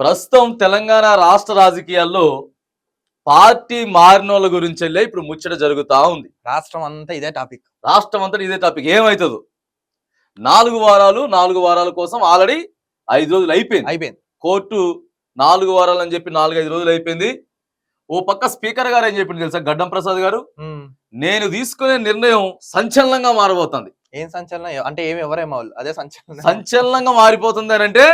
ప్రస్తుతం తెలంగాణ రాష్ట్ర రాజకీయాల్లో పార్టీ మారినోళ్ళ గురించి వెళ్ళే ఇప్పుడు ముచ్చట జరుగుతా ఉంది. రాష్ట్రం అంతా ఇదే టాపిక్. రాష్ట్రం అంతా ఇదే టాపిక్. ఏమవుతుందో నాలుగు వారాలు నాలుగు వారాల కోసం ఆల్రెడీ ఐదు రోజులు అయిపోయింది. అయిపోయింది. కోర్టు నాలుగు వారాలు అని చెప్పి నాలుగైదు రోజులు అయిపోయింది. ఓ పక్క స్పీకర్ గారు ఏం చెప్పింది తెలుసా? గడ్డం ప్రసాద్ గారు. నేను తీసుకునే నిర్ణయం సంచలనంగా మారబోతుంది. ఏం సంచలనం? అంటే ఏమి ఎవరేమో వాళ్ళు అదే సంచలనం. సంచలనంగా మారిపోతుంది అని అంటే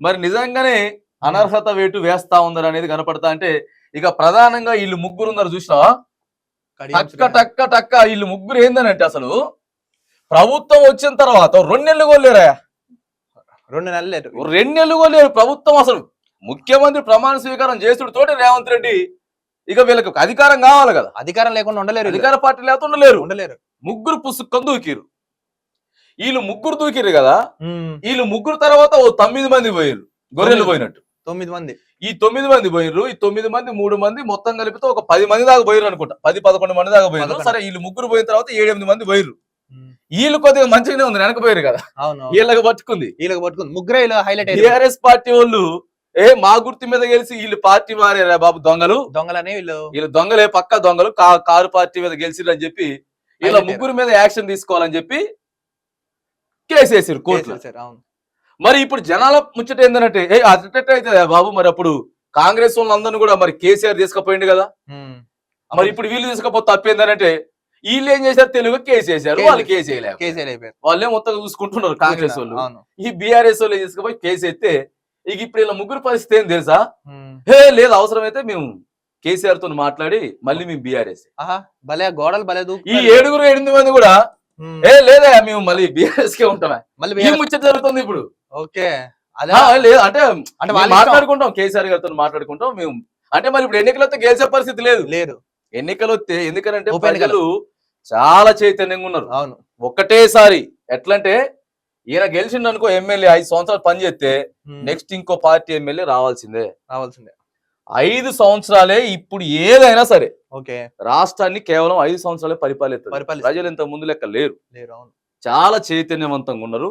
మరి నిజంగానే అనర్హత వేటు వేస్తా ఉందని అనేది కనపడతా అంటే ఇక ప్రధానంగా వీళ్ళు ముగ్గురు ఉన్నారు కడియం టక్క. టక్క టక్క వీళ్ళు ముగ్గురు ఏందనంటే అసలు ప్రభుత్వం వచ్చిన తర్వాత రెండు నెలలు కొలేరా రెండు నెలలు లేరు. రెండు నెలలు కొలేరు ప్రభుత్వం అసలు ముఖ్యమంత్రి ప్రమాణ స్వీకారం చేసుడు తోటి రేవంత్ రెడ్డి ఇక వీళ్ళకి అధికారం కావాలి కదా అధికారం లేకుండా ఉండలేరు. అధికార పార్టీ లేకపోతే ఉండలేరు ఉండలేరు ముగ్గురు పుస్తకం దూకిరు వీళ్ళు ముగ్గురు దూకిరు కదా. వీళ్ళు ముగ్గురు తర్వాత ఓ తొమ్మిది మంది పోయిరు గొర్రెలు. పోయినట్టు తొమ్మిది మంది. ఈ తొమ్మిది మంది పోయిర్రు ఈ తొమ్మిది మంది మూడు మంది మొత్తం కలిపితే ఒక పది మంది దాకా పోయిర్రు అనుకుంటా. పది పదకొండు మంది దాకా పదకొండు. సరే వీళ్ళు ముగ్గురు పోయిన తర్వాత ఏడెనిమిది మంది పోయిర్రు. ఉమ్. వీళ్ళు కొద్దిగా మంచిగానే ఉంది వెనక పోయారు కదా. అవును వీళ్ళకి పట్టుకుంది. వీళ్ళకి పట్టుకుంది. ముగ్గురే హైలైట్ టిఆర్ఎస్ పార్టీ వాళ్ళు ఏ మా గుర్తు మీద గెలిచి వీళ్ళు పార్టీ మారారా బాబు దొంగలు? దొంగలనే వీళ్ళు. వీళ్ళు దొంగలే పక్క దొంగలు కారు పార్టీ మీద గెలిచిర్రు అని చెప్పి వీళ్ళ ముగ్గురు మీద యాక్షన్ తీసుకోవాలని చెప్పి కేసు వేసారు కోర్టులో అవును. మరి ఇప్పుడు జనాల ముచ్చట ఏంటంటే ఏ అట్ట అయితే బాబు? మరి అప్పుడు కాంగ్రెస్ వాళ్ళందరినీ కూడా మరి కేసీఆర్ తీసుకుపోయింది కదా. మరి ఇప్పుడు వీళ్ళు తీసుకపోతే తప్పేందనంటే వీళ్ళు ఏం చేశారు? తెలుగు కేసు వేసారు. వాళ్ళు కేసు అయిపోయారు వాళ్ళే మొత్తం చూసుకుంటున్నారు కాంగ్రెస్ వాళ్ళు. ఈ బీఆర్ఎస్ వాళ్ళు తీసుకుపోయి కేసు ఎత్తే ఇక ఇప్పుడు ఇలా ముగ్గురు పరిస్థితి ఏం తెలుసా. హే లేదు అవసరమైతే మేము కేసీఆర్తో మాట్లాడి మళ్ళీ మేము బీఆర్ఎస్ భలే గోడలు భలే ఈ ఏడుగురు ఎనిమిది మంది కూడా ఏ లేదా మేము మళ్ళీ బీఆర్ఎస్ కే ఉంటామే. మళ్ళీ వేరే- ముచ్చట జరుగుతుంది ఇప్పుడు. ఓకే. అదే లేదు అంటే అంటే మాట్లాడుకుంటాం కేసీఆర్ గారితో మాట్లాడుకుంటాం మేము అంటే మరి ఇప్పుడు ఎన్నికలు వస్తే గెలిచే పరిస్థితి లేదు. లేరు ఎన్నికలు వస్తే ఎన్నికలు. ప్రజలు చాలా చైతన్యంగా ఉన్నారు. అవును. ఒక్కటేసారి ఎట్లంటే ఈయన గెలిచిండు అనుకో ఎమ్మెల్యే ఐదు సంవత్సరాలు పనిచేస్తే. నెక్స్ట్ ఇంకో పార్టీ ఎమ్మెల్యే రావాల్సిందే. రావాల్సిందే. ఐదు సంవత్సరాలే ఇప్పుడు ఏదైనా సరే ఓకే. రాష్ట్రాన్ని కేవలం ఐదు సంవత్సరాలే పరిపాలిస్తారు. ప్రజలు ఇంత ముందు లెక్క లేరు. లేరు అవును. చాలా చైతన్యవంతంగా ఉన్నారు.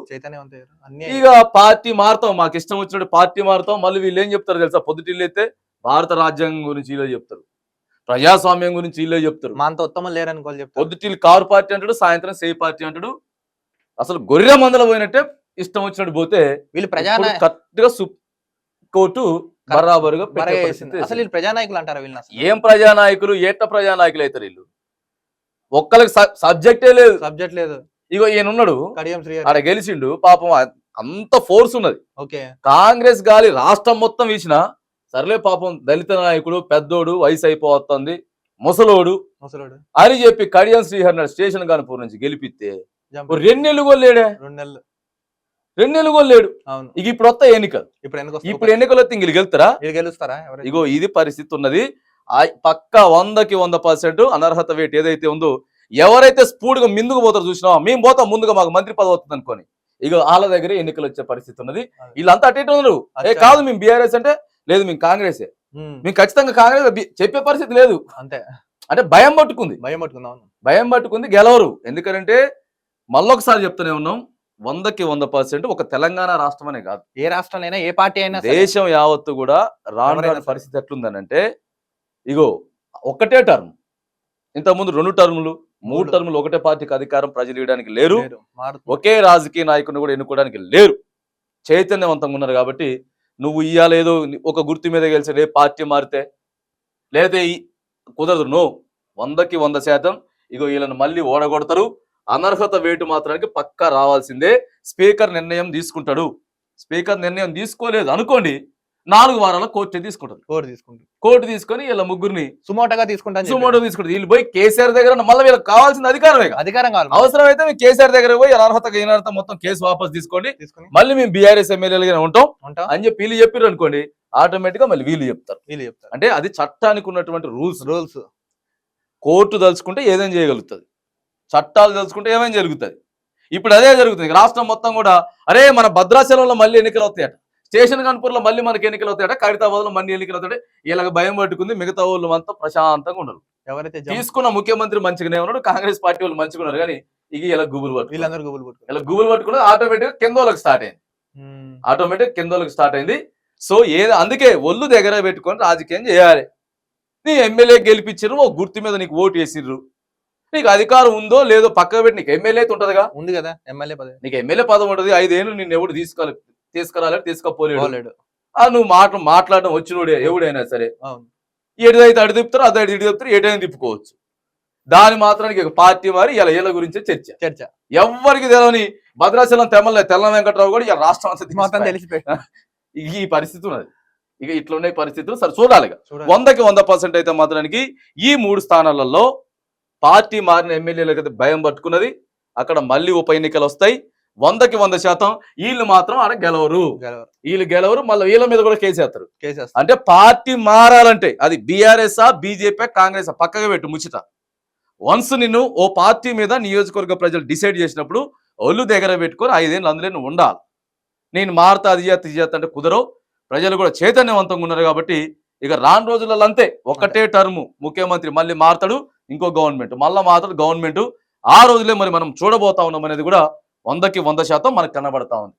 ఇక పార్టీ మారుతాం మాకు ఇష్టం వచ్చినట్టు పార్టీ మారుతాం మళ్ళీ వీళ్ళు ఏం చెప్తారు తెలుసా? పొద్దుటిల్లు అయితే భారత రాజ్యాంగం గురించి వీళ్ళే చెప్తారు. ప్రజాస్వామ్యం గురించి వీళ్ళే చెప్తారు. మా అంత ఉత్తమం లేరు అనుకోవాలి చెప్తారు. పొద్దుటిల్లు కారు పార్టీ అంటాడు సాయంత్రం సేవ్ పార్టీ అంటాడు. అసలు గొర్రె మందల పోయినట్టే ఇష్టం వచ్చినట్టు పోతే వీళ్ళు ప్రజా కరెక్ట్గా కోర్టు బరాబరుగా. అసలు వీళ్ళు ప్రజానాయకులు అంటారా వీళ్ళని అసలు? ఏం ప్రజానాయకులు ఏట ప్రజానాయకులు అవుతారు వీళ్ళు? ఒక్కరికి సబ్జెక్టే లేదు. సబ్జెక్ట్ లేదు. ఇగో ఈయన ఉన్నాడు కడియం శ్రీ ఆడ గెలిచిండు. పాపం అంత ఫోర్స్ ఉన్నది. ఓకే. కాంగ్రెస్ గాలి రాష్ట్రం మొత్తం వీసిన సర్లే పాపం దళిత నాయకుడు పెద్దోడు వయసు అయిపోతుంది ముసలోడు. ముసలోడు. అని చెప్పి కడియం శ్రీహరి స్టేషన్ కాన్పూర్ నుంచి గెలిపిస్తే జంప్ ఓ రెండేళ్ళు కొల్లేడే రెండు నెలలు. రెండేళ్ళు కొల్లేడు అవును. ఇక ఇప్పుడు వస్తా ఎన్నిక ఇప్పుడు ఇప్పుడు ఎన్నికలు వస్తే ఇంక గెలుతారా గెలుస్తారా? ఇగో ఇది పరిస్థితి ఉన్నది. పక్క వందకి వంద పర్సెంట్ అనర్హత వేట్ ఏదైతే ఉందో ఎవరైతే స్పూడ్గా ముందుకు పోతారో చూసినా మేము పోతాం ముందుగా మాకు మంత్రి పదవి వస్తుంది అనుకోని. ఇక వాళ్ళ దగ్గర ఎన్నికలు వచ్చే పరిస్థితి ఉన్నది. వీళ్ళంతా అటు ఇటు ఉన్నారు. ఏ. కాదు మేము బీఆర్ఎస్ అంటే లేదు మేము కాంగ్రెస్. మేము ఖచ్చితంగా కాంగ్రెస్ చెప్పే పరిస్థితి లేదు. అంతే. అంటే భయం పట్టుకుంది. భయం పట్టుకుందాం. భయం పట్టుకుంది గెలవరు. ఎందుకంటే మళ్ళొకసారి చెప్తూనే ఉన్నాం వందకి వంద పర్సెంట్ ఒక తెలంగాణ రాష్ట్రం అనే కాదు. ఏ రాష్ట్రంలో ఏ పార్టీ అయినా. దేశం యావత్తు కూడా రాను ఎవరైనా రాని సరే. పరిస్థితి ఎట్లుందనంటే ఇగో ఒకటే టర్మ్. ఇంతకుముందు రెండు టర్ములు మూడు. టర్ములు ఒకటే పార్టీకి అధికారం ప్రజలు ఇవ్వడానికి లేరు. ఒకే రాజకీయ నాయకుడిని కూడా ఎన్నుకోవడానికి లేరు. చైతన్యవంతంగా ఉన్నారు కాబట్టి నువ్వు ఇయ్యాల ఏదో ఒక గుర్తు మీద గెలిచి రేపు పార్టీ మారితే లేదా కుదరదు. నో. వందకి వంద శాతం ఇగో వీళ్ళని మళ్ళీ ఓడగొడతారు. అనర్హత వేటు మాత్రానికి పక్కా రావాల్సిందే. స్పీకర్ నిర్ణయం తీసుకుంటాడు. స్పీకర్ నిర్ణయం తీసుకోలేదు అనుకోండి నాలుగు వారాల కోర్టు తీసుకుంటుంది కోరు తీసుకుంటారు. కోర్టు తీసుకొని వీళ్ళ ముగ్గురిని సుమోటగా తీసుకుంటాను సుమోటో తీసుకుంటుంది వీళ్ళు పోయి కేసీఆర్ దగ్గర మళ్ళీ వీళ్ళకి కావాల్సిన అధికారమే. అధికారం కావాలి. అవసరం అయితే మీ కేసీఆర్ దగ్గర పోయి అనర్హత అనర్హత మొత్తం కేసు వాపస్ తీసుకోండి. తీసుకుని మళ్ళీ మేము బీఆర్ఎస్ ఎమ్మెల్యేలుగానే ఉంటాం. ఉంటాం. అని చెప్పి వీళ్ళు చెప్పారు అనుకోండి ఆటోమేటిక్గా మళ్ళీ వీళ్ళు చెప్తారు. వీళ్ళు చెప్తారు. అంటే అది చట్టానికి ఉన్నటువంటి రూల్స్. రూల్స్. కోర్టు తలుచుకుంటే ఏదైనా చేయగలుగుతుంది. చట్టాలు తలుచుకుంటే ఏమైనా జరుగుతుంది. ఇప్పుడు అదే జరుగుతుంది. రాష్ట్రం మొత్తం కూడా అరే మన భద్రాచలంలో మళ్ళీ ఎన్నికలు వస్తాయట స్టేషన్ కనుపూర్లో మళ్ళీ మనకి ఎన్నికలు వస్తాయట ఖైరతాబాద్లో మళ్ళీ ఎన్నికలు వస్తాయి వీళ్ళకి భయం పట్టుకుంది మిగతా వాళ్ళు అంతా ప్రశాంతంగా ఉండరు ఎవరైతే తీసుకున్న ముఖ్యమంత్రి మంచిగానే ఉన్నాడు కాంగ్రెస్ పార్టీ వాళ్ళు మంచిగా ఉన్నారు కానీ ఇక ఇలా గుబులు పట్టు వీళ్ళందరూ గుబులు పట్టుకుంటారు ఇలా గుబులు పట్టుకున్నది ఆటోమేటిక్ కింద వాళ్ళకి స్టార్ట్ అయింది. ఆటోమేటిక్ కింద వాళ్ళకి స్టార్ట్ అయింది. సో ఏ అందుకే ఒళ్ళు దగ్గర పెట్టుకొని రాజకీయం చేయాలి. నీ ఎమ్మెల్యే గెలిపించారు ఓ గుర్తు మీద నీకు ఓటు వేసిర్రు. నీకు అధికారం ఉందో లేదో పక్కకు పెట్టి నీకు ఎమ్మెల్యే అయితే ఉంటుందిగా. ఉంది కదా ఎమ్మెల్యే పదవి. నీకు ఎమ్మెల్యే పదం ఉంటుంది ఐదేళ్ళు నిన్ను ఎవడు తీసుకోవాలి? తీసుకురాలి తీసుకోపోలేడు. పోలేడు. ఆ నువ్వు మాట మాట్లాడడం వచ్చినోడే ఎవడైనా సరే. ఏదైతే అడి తిప్పుతారో అదే ఇటు తిప్పుతారు ఏదైనా తిప్పుకోవచ్చు. దాని మాత్రానికి పార్టీ మారి ఇలా వీళ్ళ గురించి చర్చ. చర్చ. ఎవ్వరికి తెలవని భద్రాచలం తెమ్మలే తెల్ల వెంకట్రావు కూడా ఇక రాష్ట్రం అంతా తెలిసిపోయి- ఈ పరిస్థితి ఉన్నది. ఇక ఇట్లున్నాయి పరిస్థితులు సరే చూడాలి. వందకి వంద పర్సెంట్ అయితే మాత్రానికి ఈ మూడు స్థానాలలో పార్టీ మారిన ఎమ్మెల్యేలకు అయితే భయం పట్టుకున్నది. అక్కడ మళ్ళీ ఉప ఎన్నికలు వస్తాయి వందకి వంద శాతం వీళ్ళు మాత్రం ఆడ గెలవరు. వీళ్ళు గెలవరు మళ్ళీ వీళ్ళ మీద కూడా కేసేస్తారు. అంటే పార్టీ మారాలంటే అది బీఆర్ఎస్ ఆ బీజేపీ కాంగ్రెస్ పక్కగా పెట్టు ముచ్చట. వన్స్ నిన్ను ఓ పార్టీ మీద నియోజకవర్గ ప్రజలు డిసైడ్ చేసినప్పుడు ఒళ్ళు దగ్గర పెట్టుకొని ఐదేళ్ళు అందులో నువ్వు ఉండాలి. నేను మారుతా అది చేస్తా ఇది చేస్తా అంటే కుదరవు. ప్రజలు కూడా చైతన్యవంతంగా ఉన్నారు కాబట్టి ఇక రాను రోజులలో అంతే. ఒకటే టర్మ్. ముఖ్యమంత్రి మళ్ళీ మారుతాడు ఇంకో గవర్నమెంట్. మళ్ళీ మారుతాడు గవర్నమెంట్. ఆ రోజులే మరి మనం చూడబోతా ఉన్నాం అనేది కూడా వందకి వంద శాతం మనకు కనబడతా ఉంది.